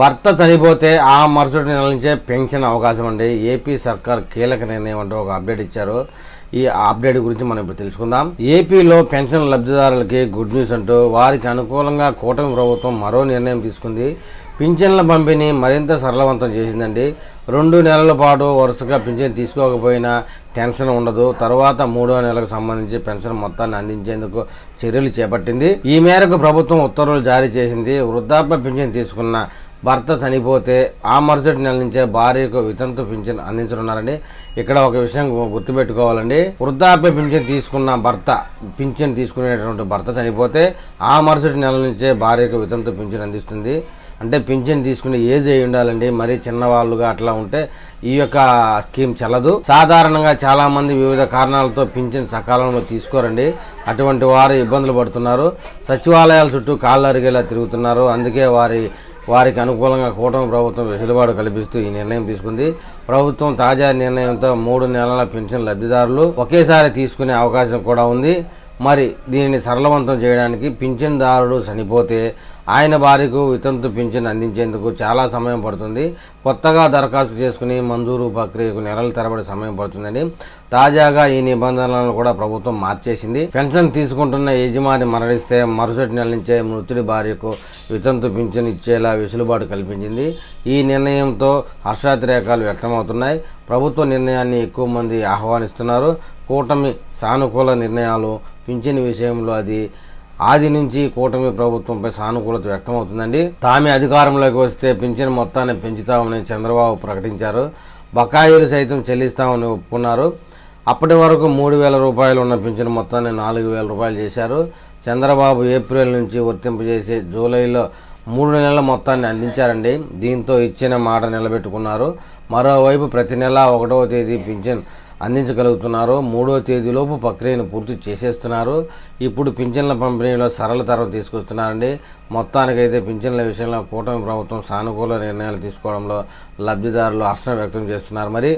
భర్త చనిపోతే ఆ మరుసటి నెల నుంచే పెన్షన్ అవకాశం అండి ఏపీ సర్కార్ కీలక నిర్ణయం అంటూ ఒక అప్డేట్ ఇచ్చారు. ఈ అప్డేట్ గురించి మనం ఇప్పుడు తెలుసుకుందాం. ఏపీలో పెన్షన్ లబ్ధిదారులకి గుడ్ న్యూస్ అంటూ వారికి అనుకూలంగా కూటమి ప్రభుత్వం మరో నిర్ణయం తీసుకుంది. పింఛన్ల పంపిణీ మరింత సరళవంతం చేసిందండి. రెండు నెలల పాటు వరుసగా పింఛన్ తీసుకోకపోయినా టెన్షన్ ఉండదు. తర్వాత మూడో నెలకు సంబంధించి పెన్షన్ మొత్తాన్ని అందించేందుకు చర్యలు చేపట్టింది. ఈ మేరకు ప్రభుత్వం ఉత్తర్వులు జారీ చేసింది. వృద్ధాప్య పింఛన్ తీసుకున్న భర్త చనిపోతే ఆ మరుసటి నెల నుంచే భార్యకు వితంతు పింఛన్ అందించనున్నారండి. ఇక్కడ ఒక విషయం గుర్తుపెట్టుకోవాలండి. వృద్ధాప్య పింఛన్ తీసుకున్న భర్త పింఛన్ తీసుకునేటువంటి భర్త చనిపోతే ఆ మరుసటి నెల నుంచే భార్యకు వితంతు పింఛన్ అందిస్తుంది. అంటే పింఛన్ తీసుకునే ఏజ్ అయి ఉండాలండి. మరీ చిన్నవాళ్ళుగా అట్లా ఉంటే ఈ యొక్క స్కీమ్ చల్లదు. సాధారణంగా చాలా మంది వివిధ కారణాలతో పింఛన్ సకాలంలో తీసుకోరండి. అటువంటి వారు ఇబ్బందులు పడుతున్నారు. సచివాలయాల చుట్టూ కాళ్ళు అరిగేలా తిరుగుతున్నారు. అందుకే వారి వారికి అనుకూలంగా కూటమి ప్రభుత్వం వెసులుబాటు కల్పిస్తూ ఈ నిర్ణయం తీసుకుంది. ప్రభుత్వం తాజా నిర్ణయంతో మూడు నెలల పెన్షన్ లబ్ధిదారులు ఒకేసారి తీసుకునే అవకాశం కూడా ఉంది. మరి దీనిని సరళవంతం చేయడానికి పింఛన్దారుడు చనిపోతే ఆయన భార్యకు వితంతు పింఛన్ అందించేందుకు చాలా సమయం పడుతుంది. కొత్తగా దరఖాస్తు చేసుకుని మంజూరు ప్రక్రియకు నెలల తరబడి సమయం పడుతుందని తాజాగా ఈ నిబంధనలను కూడా ప్రభుత్వం మార్చేసింది. పెన్షన్ తీసుకుంటున్న యజమాని మరణిస్తే మరుసటి నెల నుంచే మృతుడి భార్యకు వితంతు పింఛన్ ఇచ్చేలా వెసులుబాటు కల్పించింది. ఈ నిర్ణయంతో హర్షాతిరేకాలు వ్యక్తమవుతున్నాయి. ప్రభుత్వ నిర్ణయాన్ని ఎక్కువ మంది ఆహ్వానిస్తున్నారు. కూటమి సానుకూల నిర్ణయాలు పింఛన్ విషయంలో అది ఆది నుంచి కూటమి ప్రభుత్వంపై సానుకూలత వ్యక్తమవుతుందండి. తామే అధికారంలోకి వస్తే పింఛన్ మొత్తాన్ని పెంచుతామని చంద్రబాబు ప్రకటించారు. బకాయిలు సైతం చెల్లిస్తామని ఒప్పుకున్నారు. అప్పటి వరకు మూడు వేల రూపాయలు ఉన్న పింఛన్ మొత్తాన్ని నాలుగు వేల రూపాయలు చేశారు. చంద్రబాబు ఏప్రిల్ నుంచి వర్తింపజేసి జూలైలో మూడు నెలల మొత్తాన్ని అందించారండి. దీంతో ఇచ్చిన మాట నిలబెట్టుకున్నారు. మరోవైపు ప్రతి నెల ఒకటవ తేదీ పింఛన్ అందించగలుగుతున్నారు మూడో తేదీలోపు ప్రక్రియను పూర్తి చేసేస్తున్నారు. ఇప్పుడు పింఛన్ల పంపిణీలో సరళతరం తీసుకొస్తున్నారండి. మొత్తానికైతే పింఛన్ల విషయంలో కూటమి ప్రభుత్వం సానుకూల నిర్ణయాలు తీసుకోవడంలో లబ్ధిదారులు హర్షం వ్యక్తం చేస్తున్నారు. మరి